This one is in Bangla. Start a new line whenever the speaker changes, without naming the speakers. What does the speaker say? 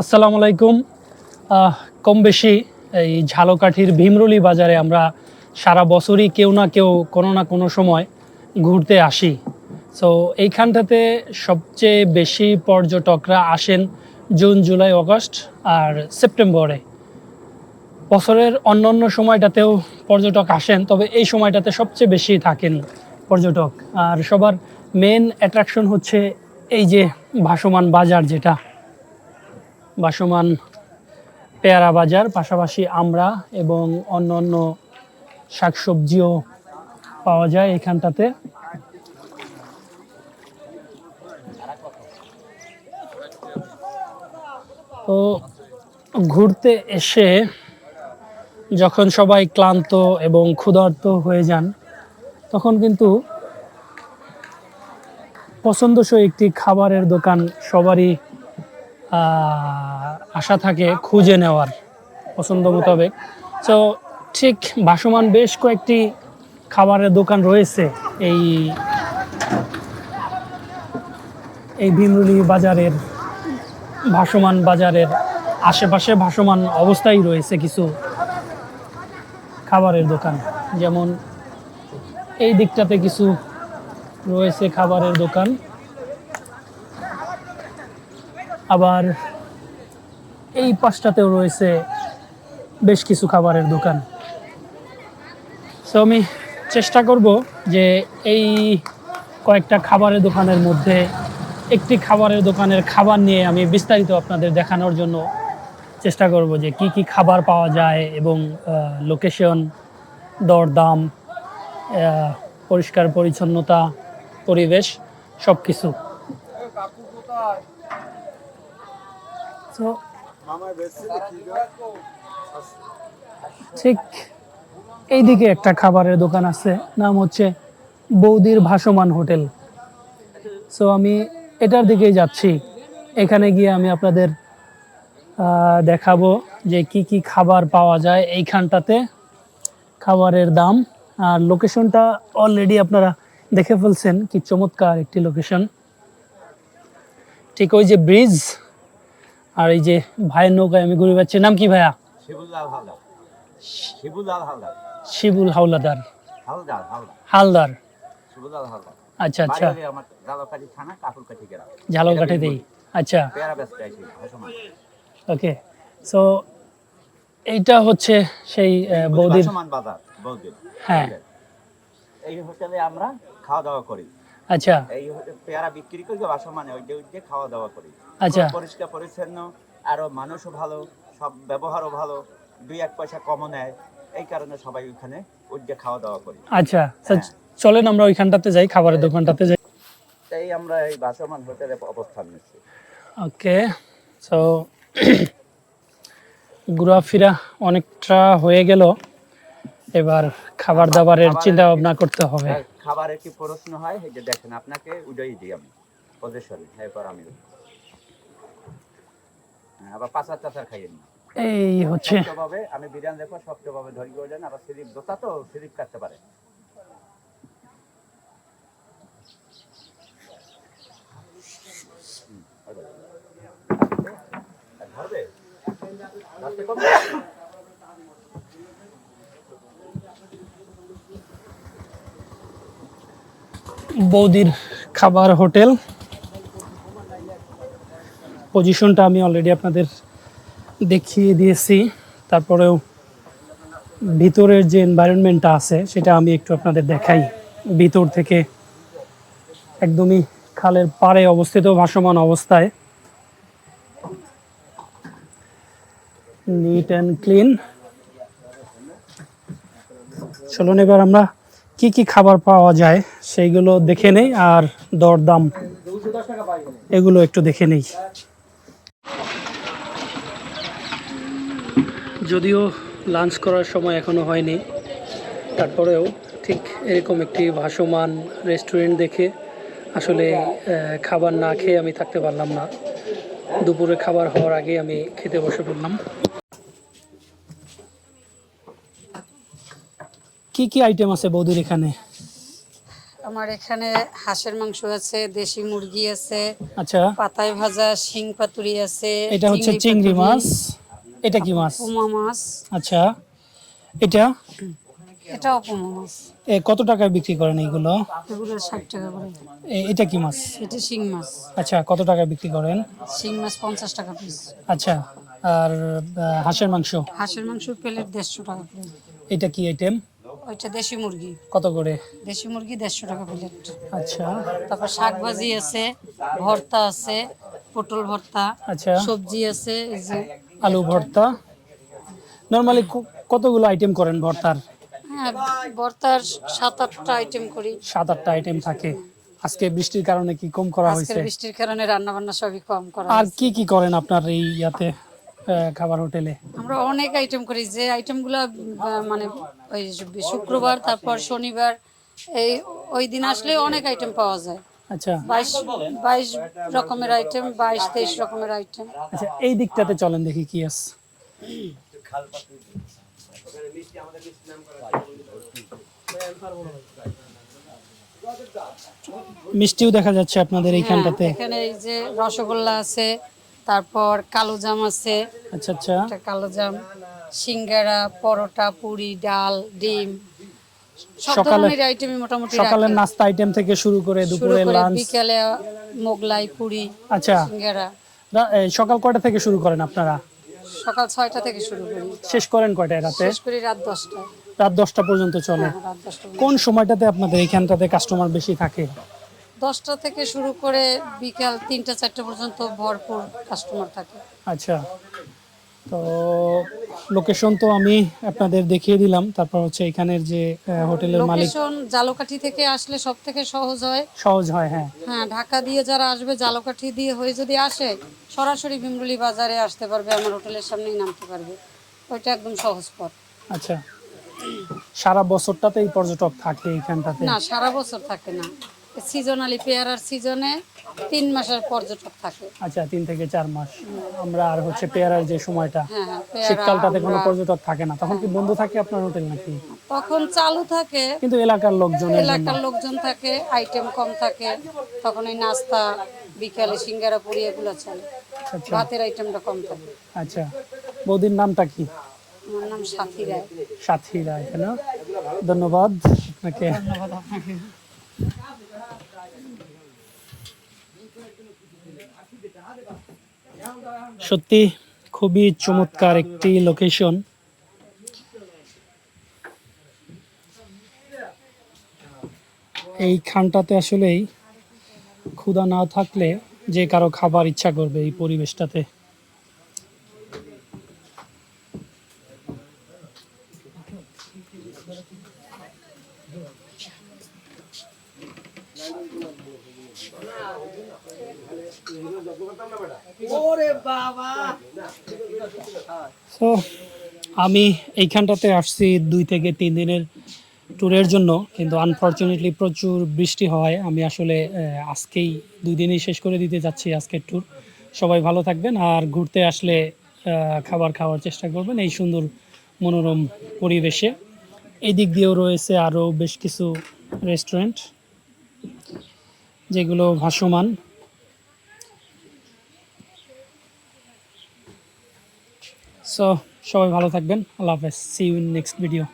আসসালামু আলাইকুম। কম বেশি এই ঝালকাঠির ভীমরুলি বাজারে আমরা সারা বছরই কেউ না কেউ কোনো না কোনো সময় ঘুরতে আসি। সো এইখানটাতে সবচেয়ে বেশি পর্যটকরা আসেন জুন, জুলাই, অগস্ট আর সেপ্টেম্বরে। বছরের অন্য অন্য সময়টাতেও পর্যটক আসেন, তবে এই সময়টাতে সবচেয়ে বেশি থাকেন পর্যটক। আর সবার মেন অ্যাট্রাকশন হচ্ছে এই যে ভাসমান বাজার যেটা। ভাসমান পেয়ারা বাজার, পাশাপাশি আমরা এবং অন্য অন্য শাকসবজিও পাওয়া যায় এখানটাতে। তো ঘুরতে এসে যখন সবাই ক্লান্ত এবং ক্ষুধার্ত হয়ে যান, তখন কিন্তু পছন্দসই একটি খাবারের দোকান সবারই আশা থাকে খুঁজে নেওয়ার পছন্দ মোতাবেক। তো ঠিক ভাসমান বেশ কয়েকটি খাবারের দোকান রয়েছে এই এই ভীমরুলি বাজারের, ভাসমান বাজারের আশেপাশে ভাসমান অবস্থায় রয়েছে কিছু খাবারের দোকান। যেমন এই দিকটাতে কিছু রয়েছে খাবারের দোকান। আবার এই পাশটাতেও রয়েছে বেশ কিছু খাবারের দোকান। তো আমি চেষ্টা করব যে এই কয়েকটা খাবারের দোকানের মধ্যে একটি খাবারের দোকানের খাবার নিয়ে আমি বিস্তারিত আপনাদের দেখানোর জন্য চেষ্টা করব যে কি কি খাবার পাওয়া যায় এবং লোকেশন দরদাম পরিষ্কার পরিচ্ছন্নতা, পরিবেশ সব কিছু তো ঠিক এইদিকে একটা খাবারের দোকান আছে, নাম হচ্ছে বৌদির ভাসমান হোটেল। সো আমি এটার দিকেই যাচ্ছি। এখানে গিয়ে আমি আপনাদের দেখাবো যে কি কি খাবার পাওয়া যায় এইখানটাতে, খাবারের দাম। আর লোকেশনটা অলরেডি আপনারা দেখে ফেলছেন, কি চমৎকার একটি লোকেশন। ঠিক ওই যে ব্রিজ আর এই যে ভাইয়ের নৌকায় আমি ঘুরে বেড়াচ্ছি। নাম কি ভাইয়া? শিবুল হাওলাদার।
হালদার
আচ্ছা আচ্ছা। ঝালকাঠি দেই। আচ্ছা। ওকে। সো এইটা হচ্ছে সেই বৌদির হ্যাঁ।
এই হোটেলে আমরা খাওয়া দাওয়া করি।
আচ্ছা।
এই পেয়ারা বিক্রি করি ওই যে ওই খাওয়া দাওয়া করি।
আচ্ছা।
পরিষ্কার পরিচ্ছন্ন আরও মানুষও ভালো সব ব্যবহারও ভালো দুই এক পয়সা কমও নেয়। এই কারণে সবাই ওখানে ওই যে খাওয়া দাওয়া করি।
আচ্ছা
হ্যাঁ।
চলেন আমরা ওইখানটাতে যাই খাবারের দোকানটাতে যাই।
তাই আমরা এই হোটেলে অবস্থান নিচ্ছি।
ওকে সো ঘোরাফেরা অনেকটা হয়ে গেল। এবার খাবার দাবারের চিন্তা ভাবনা করতে হবে।
আর খাবারের কি প্রশ্ন হয়? এই যে দেখেন আপনাকে উদয় দিই আমি পজিশনে এরপর আমি হ্যাঁ, আবার পাঁচার চাচার খাইয়ে না
এই হচ্ছে।
আমি বিরিয়ানি দেখো শক্তভাবে ধরি করে দেন আবার স্লিপ দোতা তো স্লিপ কাটতে পারে।
বৌদির খাবার হোটেল। পজিশনটা আমি অলরেডি আপনাদের দেখিয়ে দিয়েছি। তারপরেও ভিতরের যে এনভায়রনমেন্টটা আছে, সেটা আমি একটু আপনাদের দেখাই। ভিতর থেকে একদমই খালের পাড়ে অবস্থিত, ভাসমান অবস্থায়। নিট অ্যান্ড ক্লিন চলুন এবার আমরা কি কি খাবার পাওয়া যায় সেইগুলো দেখে নেই আর দরদাম এগুলো একটু দেখে নেই। যদিও লাঞ্চ করার সময় এখনও হয়নি, তারপরেও ঠিক এরকম একটি ভাসমান রেস্টুরেন্ট দেখে আসলে খাবার না খেয়ে আমি থাকতে পারলাম না। দুপুরে খাবার হওয়ার আগে আমি খেতে বসে পড়লাম। কি কি আইটেম আছে বৌদির এখানে?
আমার এখানে হাঁসের মাংস আছে দেশি মুরগি আছে
আচ্ছা।
পাতায় ভাজা শিং পাতুরি আছে
এটা হচ্ছে চিংড়ি মাছ। এটা কি মাছ?
পুমা মাছ।
আচ্ছা। এটা?
এটাও পুমা মাছ।
এ, কত টাকায় বিক্রি করেন এইগুলো?
এগুলো ষাট টাকা করে।
এটা কি মাছ?
এটা শিং মাছ।
আচ্ছা কত টাকায় বিক্রি করেন?
শিং মাছ পঞ্চাশ টাকা পিস
আচ্ছা আর হাঁসের মাংস?
হাঁসের মাংস প্লেট দেড়শো টাকা করে।
এটা কি আইটেম
ওইটা দেশি মুরগি।
কত করে?
দেশি মুরগি দেড়শো টাকা প্লেট
আচ্ছা।
তারপর শাক ভাজি আছে ভর্তা আছে পটল ভর্তা
আচ্ছা।
সবজি আছে এই যে
আলু ভর্তা। নর্মালি কতগুলো আইটেম করেন ভর্তার?
হ্যাঁ ভর্তার সাত আটটা আইটেম করি।
সাত আটটা আইটেম থাকে। আজকে বৃষ্টির কারণে কি কম করা হয়েছে?
বৃষ্টির কারণে রান্না বান্না সবই কম করা
আর কি কি করেন আপনার এই ইয়াতে খাবার হোটেলে?
আমরা অনেক আইটেম করি। যে আইটেমগুলো মানে ওই শুক্রবার তারপর শনিবার এই ওই দিন আসলে অনেক আইটেম পাওয়া যায়।
আচ্ছা।
বাইশ বাইশ রকমের আইটেম বাইশ তেইশ রকমের আইটেম
আচ্ছা এই দিকটাতে চলেন দেখি কি আছে। মিষ্টিও দেখা যাচ্ছে আপনাদের এইখানটাতে।
এখানে এই যে রসগোল্লা আছে তারপর কালো জাম আছে।
আচ্ছা আচ্ছা।
কালো জাম। সিঙ্গারা পরোটা পুরি ডাল ডিম
সকালে-
আইটেমই মোটামুটি
সকালের নাস্তা আইটেম থেকে শুরু করে দুপুরে লাঞ্চ
বিকেলে মোগলাই পুরি
আচ্ছা।
সিঙ্গারা।
সকাল কয়টা থেকে শুরু করেন আপনারা?
সকাল ছয়টা থেকে শুরু করি।
শেষ করেন কয়টায় রাতে?
শেষ করি রাত দশটায়
রাত দশটা পর্যন্ত চলে।
হ্যাঁ,
কোন সময়টাতে আপনাদের এইখানটাতে কাস্টমার বেশি থাকে?
দশটা থেকে শুরু করে বিকাল তিনটা চারটা পর্যন্ত ভরপুর কাস্টমার থাকে।
আচ্ছা। তো লোকেশন তো আমি আপনাদের দেখিয়ে দিলাম। তারপর হচ্ছে এখানের যে হোটেলের মালিক
লোকেশন জালকাঠি থেকে আসলে সব থেকে সহজ হয়।
সহজ হয় হ্যাঁ।
হ্যাঁ ঢাকা দিয়ে যারা আসবে জালকাঠি দিয়ে হয়ে যদি আসে সরাসরি ভীমরুলি বাজারে আসতে পারবে আমার হোটেলের সামনেই নামতে পারবে। ওইটা একদম সহজ পথ।
আচ্ছা। সারা বছরটাতেই পর্যটক থাকে এখানটাতে
না সারা বছর থাকে না। সিজনালি পেয়ারার সিজনে তিন মাসের পর্যটক থাকে।
আচ্ছা তিন থেকে চার মাস। আমরা আর হচ্ছে পেয়ারার যে সময়টা
হ্যাঁ হ্যাঁ
শীতকালটাতে কোনো পর্যটক থাকে না। তখন কি বন্ধ থাকে আপনার হোটেল নাকি?
তখন চালু থাকে।
কিন্তু এলাকার লোকজন
এলাকার লোকজন থাকে আইটেম কম থাকে। তখন এই নাস্তা বিকালে সিঙ্গারা পুরি এগুলো চলে।
আচ্ছা
ভাতের আইটেমটা কম থাকে।
আচ্ছা। বৌদির নামটা কি?
আমার নাম সাথী রায়।
সাথী রায় ধন্যবাদ। আপনাকে
ধন্যবাদ আপনাকে।
সত্যি খুবই চমৎকার একটি লোকেশন এই খানটাতে আসলেই ক্ষুধা না থাকলে যে কারও খাবার ইচ্ছা করবে এই পরিবেশটাতে। তো আমি এইখানটাতে আসছি দুই থেকে তিন দিনের ট্যুরের জন্য, কিন্তু আনফর্চুনেটলি প্রচুর বৃষ্টি হয়। আমি আসলে আজকেই দুই দিনই শেষ করে দিতে যাচ্ছি আজকের ট্যুর সবাই ভালো থাকবেন আর ঘুরতে আসলে খাবার খাওয়ার চেষ্টা করবেন এই সুন্দর মনোরম পরিবেশে। এই দিক দিয়েও রয়েছে আরও বেশ কিছু রেস্টুরেন্ট যেগুলো ভাসমান। সো সবাই ভালো থাকবেন। আল্লাহ হাফেজ। See you in next video